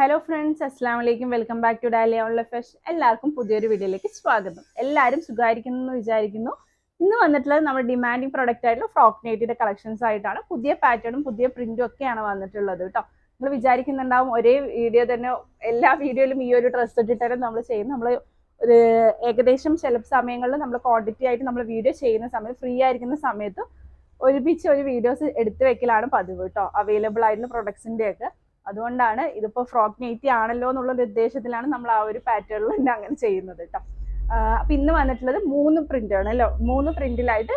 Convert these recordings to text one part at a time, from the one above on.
Hello friends അസ്സാം വലൈക്കും welcome back to Dalia online ഫെഷ് എല്ലാവർക്കും പുതിയൊരു വീഡിയോയിലേക്ക് സ്വാഗതം. എല്ലാവരും സുഖമായിരിക്കുന്നു എന്ന് വിചാരിക്കുന്നു. ഇന്ന് വന്നിട്ടുള്ളത് നമ്മുടെ ഡിമാൻഡിങ് പ്രൊഡക്റ്റ് ആയിട്ടുള്ള ഫ്രോക്ക് നെറ്റിന്റെ കളക്ഷൻസ് ആയിട്ടാണ്. പുതിയ പാറ്റേണും പുതിയ പ്രിന്റും ഒക്കെയാണ് വന്നിട്ടുള്ളത് കേട്ടോ. നിങ്ങൾ വിചാരിക്കുന്നുണ്ടാവും ഒരേ വീഡിയോ തന്നെ എല്ലാ വീഡിയോയിലും ഈ ഒരു ഡ്രസ്സ് ഇട്ടിട്ടാണ് നമ്മൾ ചെയ്യുന്നത്. നമ്മൾ ഒരു ഏകദേശം ചില സമയങ്ങളിൽ നമ്മൾ ക്വാണ്ടിറ്റി ആയിട്ട് നമ്മൾ വീഡിയോ ചെയ്യുന്ന സമയത്ത് ഫ്രീ ആയിരിക്കുന്ന സമയത്ത് ഒരുമിച്ച് ഒരു വീഡിയോസ് എടുത്തു വെക്കലാണ് പതിവ് കേട്ടോ. അവൈലബിൾ ആയിട്ടുള്ള പ്രൊഡക്ട്സിന്റെ ഒക്കെ അതുകൊണ്ടാണ് ഇതിപ്പോ ഫ്രോക്ക് നെയ്റ്റി ആണല്ലോ എന്നുള്ള ഒരു ഉദ്ദേശത്തിലാണ് നമ്മൾ ആ ഒരു പാറ്റേണിൽ തന്നെ അങ്ങനെ ചെയ്യുന്നത് കേട്ടോ അപ്പൊ ഇന്ന് വന്നിട്ടുള്ളത് മൂന്ന് പ്രിന്റ് ആണ് അല്ലോ മൂന്ന് പ്രിന്റിലായിട്ട്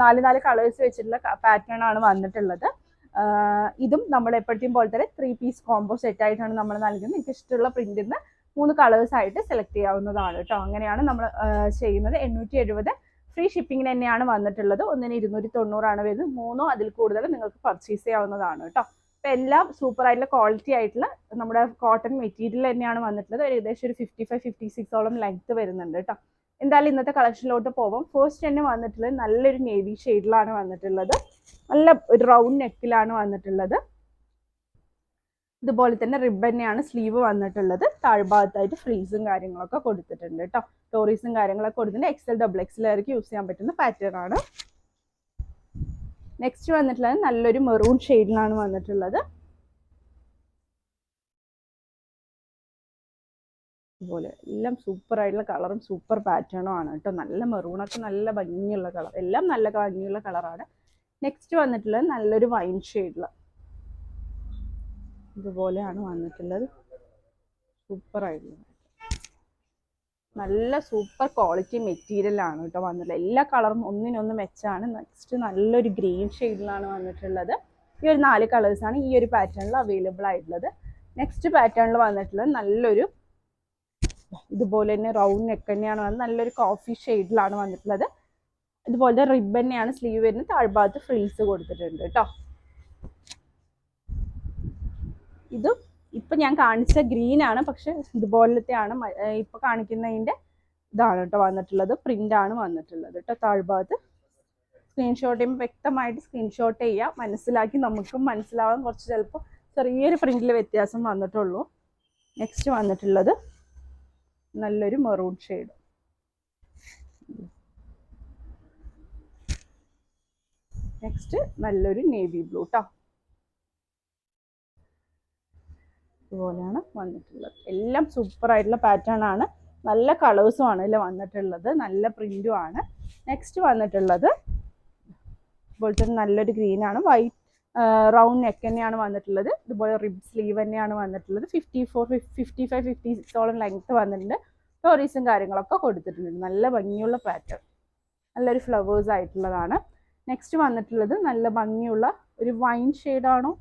നാല് നാല് കളേഴ്സ് വെച്ചിട്ടുള്ള പാറ്റേൺ ആണ് വന്നിട്ടുള്ളത്. ഇതും നമ്മൾ എപ്പോഴത്തെയും പോലെ തന്നെ ത്രീ പീസ് കോംബോ സെറ്റ് ആയിട്ടാണ് നമ്മൾ നൽകുന്നത്. എനിക്ക് ഇഷ്ടമുള്ള പ്രിന്റിൽ നിന്ന് മൂന്ന് കളേഴ്സ് ആയിട്ട് സെലക്ട് ചെയ്യാവുന്നതാണ് കേട്ടോ അങ്ങനെയാണ് നമ്മൾ ചെയ്യുന്നത്. എണ്ണൂറ്റി എഴുപത് ഫ്രീ ഷിപ്പിങ്ങിന് തന്നെയാണ് വന്നിട്ടുള്ളത്. ഒന്നിന് ഇരുന്നൂറ്റി തൊണ്ണൂറാണ് വരുന്നത്. മൂന്നോ അതിൽ കൂടുതൽ നിങ്ങൾക്ക് പർച്ചേസ് ചെയ്യാവുന്നതാണ് കേട്ടോ അപ്പൊ എല്ലാം സൂപ്പർ ആയിട്ടുള്ള ക്വാളിറ്റി ആയിട്ടുള്ള നമ്മുടെ കോട്ടൺ മെറ്റീരിയൽ തന്നെയാണ് വന്നിട്ടുള്ളത്. ഏകദേശം ഒരു ഫിഫ്റ്റി ഫൈവ് ഫിഫ്റ്റി സിക്സോളം ലെങ്ത് വരുന്നുണ്ട് കേട്ടോ എന്തായാലും ഇന്നത്തെ കളക്ഷനിലോട്ട് പോവാം. ഫസ്റ്റ് തന്നെ വന്നിട്ടുള്ളത് നല്ലൊരു നേവി ഷെയ്ഡിലാണ് വന്നിട്ടുള്ളത്. നല്ല ഒരു റൗണ്ട് നെക്കിലാണ് വന്നിട്ടുള്ളത്. ഇതുപോലെ തന്നെ റിബന്നെയാണ് സ്ലീവ് വന്നിട്ടുള്ളത്. താഴ്ഭാഗത്തായിട്ട് ഫ്രീസും കാര്യങ്ങളൊക്കെ കൊടുത്തിട്ടുണ്ട് കേട്ടോ ടോറീസും കാര്യങ്ങളൊക്കെ കൊടുത്തിട്ടുണ്ട്. എക്സൽ ഡബിൾ എക്സൽ ആയിരിക്കും യൂസ് ചെയ്യാൻ പറ്റുന്ന പാറ്റേൺ ആണ്. നെക്സ്റ്റ് വന്നിട്ടുള്ളത് നല്ലൊരു മെറൂൺ ഷെയ്ഡിലാണ് വന്നിട്ടുള്ളത്. ഇതുപോലെ എല്ലാം സൂപ്പർ ആയിട്ടുള്ള കളറും സൂപ്പർ പാറ്റേണും ആണ് കേട്ടോ. നല്ല മെറൂണൊക്കെ നല്ല ഭംഗിയുള്ള കളർ എല്ലാം നല്ല ഭംഗിയുള്ള കളറാണ് നെക്സ്റ്റ് വന്നിട്ടുള്ളത് നല്ലൊരു വൈൻ ഷെയ്ഡിൽ ഇതുപോലെയാണ് വന്നിട്ടുള്ളത്. സൂപ്പർ ആയിട്ടുള്ള നല്ല സൂപ്പർ ക്വാളിറ്റി മെറ്റീരിയൽ ആണ് കേട്ടോ വന്നിട്ടുള്ളത്. എല്ലാ കളറും ഒന്നിനൊന്ന് മെച്ചാണ് നെക്സ്റ്റ് നല്ലൊരു ഗ്രീൻ ഷെയ്ഡിലാണ് വന്നിട്ടുള്ളത്. ഈ ഒരു നാല് കളേഴ്സാണ് ഈ ഒരു പാറ്റേണിൽ അവൈലബിൾ ആയിട്ടുള്ളത്. നെക്സ്റ്റ് പാറ്റേണിൽ വന്നിട്ടുള്ളത് നല്ലൊരു ഇതുപോലെ തന്നെ റൗണ്ട് നെക്ക് തന്നെയാണ് വന്നത്. നല്ലൊരു കോഫി ഷെയ്ഡിലാണ് വന്നിട്ടുള്ളത്. ഇതുപോലത്തെ റിബ് തന്നെയാണ് സ്ലീവ് വരുന്നത്. താഴ്ഭാഗത്ത് ഫ്രീസ് കൊടുത്തിട്ടുണ്ട് കേട്ടോ. ഇതും ഇപ്പൊ ഞാൻ കാണിച്ച ഗ്രീൻ ആണ് പക്ഷെ ഇതുപോലത്തെ ആണ് ഇപ്പൊ കാണിക്കുന്നതിന്റെ ഇതാണ് കേട്ടോ വന്നിട്ടുള്ളത്. പ്രിന്റ് ആണ് വന്നിട്ടുള്ളത് കേട്ടോ താഴ്ഭാഗത്ത്. സ്ക്രീൻഷോട്ട് ചെയ്യുമ്പോൾ വ്യക്തമായിട്ട് സ്ക്രീൻഷോട്ട് ചെയ്യുക മനസ്സിലാക്കി നമുക്കും മനസ്സിലാവാൻ കുറച്ച് ചിലപ്പോൾ ചെറിയൊരു പ്രിന്റിൽ വ്യത്യാസം വന്നിട്ടുള്ളൂ. നെക്സ്റ്റ് വന്നിട്ടുള്ളത് നല്ലൊരു മെറൂൺ ഷെയ്ഡ് നെക്സ്റ്റ് നല്ലൊരു നേവി ബ്ലൂ കേട്ടോ ഇതുപോലെയാണ് വന്നിട്ടുള്ളത്. എല്ലാം സൂപ്പർ ആയിട്ടുള്ള പാറ്റേൺ ആണ്. നല്ല കളേഴ്സും ആണ് ഇതിൽ വന്നിട്ടുള്ളത്. നല്ല പ്രിന്റും ആണ്. നെക്സ്റ്റ് വന്നിട്ടുള്ളത് ഇതുപോലത്തെ നല്ലൊരു ഗ്രീനാണ് വൈറ്റ് റൗണ്ട് നെക്ക് തന്നെയാണ് വന്നിട്ടുള്ളത്. ഇതുപോലെ റിബ് സ്ലീവ് തന്നെയാണ് വന്നിട്ടുള്ളത്. Fifty four fifty five fifty സിക്സോളം length വന്നിട്ടുണ്ട് സ്റ്റോറീസും കാര്യങ്ങളൊക്കെ കൊടുത്തിട്ടുണ്ട്. നല്ല ഭംഗിയുള്ള പാറ്റേൺ നല്ലൊരു ഫ്ലവേഴ്സ് ആയിട്ടുള്ളതാണ്. നെക്സ്റ്റ് വന്നിട്ടുള്ളത് നല്ല ഭംഗിയുള്ള ഒരു വൈൻ ഷെയ്ഡാണോ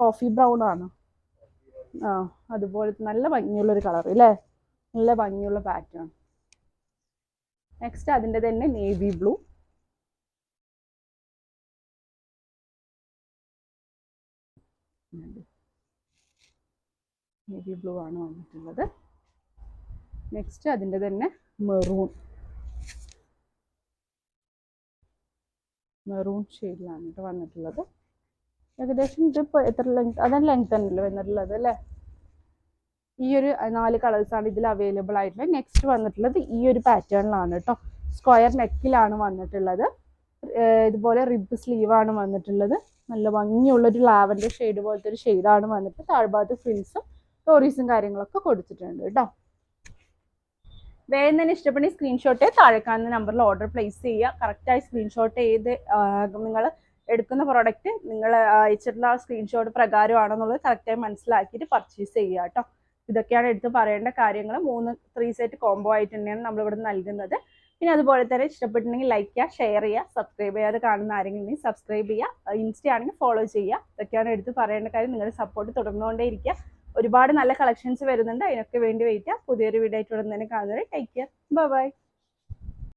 കോഫി ബ്രൗൺ ആണോ? ആ അതുപോലെ നല്ല ഭംഗിയുള്ള ഒരു കളർ അല്ലേ നല്ല ഭംഗിയുള്ള പാറ്റേൺ നെക്സ്റ്റ് അതിന്റെ തന്നെ നേവി ബ്ലൂ നേവി ബ്ലൂ ആണ് വന്നിട്ടുള്ളത്. നെക്സ്റ്റ് അതിന്റെ തന്നെ മെറൂൺ മെറൂൺ ഷെയ്ഡിലാണ് കേട്ടോ വന്നിട്ടുള്ളത്. ഏകദേശം ഇതിപ്പോൾ എത്ര ലെങ്ത് അതാണ് ലെങ്ത് തന്നെയല്ലേ വന്നിട്ടുള്ളത് അല്ലേ? ഈ ഒരു നാല് കളേഴ്സാണ് ഇതിൽ അവൈലബിൾ ആയിട്ടുള്ളത് നെക്സ്റ്റ് വന്നിട്ടുള്ളത് ഈ ഒരു പാറ്റേണിലാണ് കേട്ടോ. സ്ക്വയർ നെക്കിലാണ് വന്നിട്ടുള്ളത്. ഇതുപോലെ റിബ് ആണ് വന്നിട്ടുള്ളത്. നല്ല ഭംഗിയുള്ള ഒരു ലാവൻഡർ ഷെയ്ഡ് പോലത്തെ ഒരു ഷെയ്ഡാണ് വന്നിട്ട് താഴ്ഭാഗത്ത് ഫ്രിൽസും സ്റ്റോറീസും കാര്യങ്ങളൊക്കെ കൊടുത്തിട്ടുണ്ട് കേട്ടോ. വേഗം തന്നെ ഇഷ്ടപ്പെടുന്ന സ്ക്രീൻഷോട്ട് താഴെ കാണുന്ന നമ്പറിൽ ഓർഡർ പ്ലേസ് ചെയ്യുക. കറക്റ്റായി സ്ക്രീൻഷോട്ട് ചെയ്ത് നിങ്ങൾ എടുക്കുന്ന പ്രോഡക്റ്റ് നിങ്ങൾ അയച്ചിട്ടുള്ള ആ സ്ക്രീൻഷോട്ട് പ്രകാരമാണെന്നുള്ളത് കറക്റ്റായി മനസ്സിലാക്കിയിട്ട് പർച്ചേസ് ചെയ്യുക കേട്ടോ ഇതൊക്കെയാണ് എടുത്ത് പറയേണ്ട കാര്യങ്ങൾ. മൂന്ന് ത്രീ സെറ്റ് കോംബോ ആയിട്ട് തന്നെയാണ് നമ്മളിവിടെ നൽകുന്നത്. പിന്നെ അതുപോലെ തന്നെ ഇഷ്ടപ്പെട്ടിട്ടുണ്ടെങ്കിൽ ലൈക്ക് ചെയ്യുക ഷെയർ ചെയ്യുക സബ്സ്ക്രൈബ് ചെയ്യാതെ കാണുന്ന ആരെങ്കിലും സബ്സ്ക്രൈബ് ചെയ്യുക ഇൻസ്റ്റ ആണെങ്കിൽ ഫോളോ ചെയ്യുക. ഇതൊക്കെയാണ് എടുത്ത് പറയേണ്ട കാര്യം. നിങ്ങളുടെ സപ്പോർട്ട് തുടർന്നുകൊണ്ടേ ഇരിക്കുക ഒരുപാട് നല്ല കളക്ഷൻസ് വരുന്നുണ്ട്. അതിനൊക്കെ വേണ്ടി വെയിറ്റ് ചെയ്യുക. പുതിയൊരു വീഡിയോ ആയിട്ട് ഉടൻ തന്നെ കാണുന്നത് ടേക്ക് കെയർ ബൈ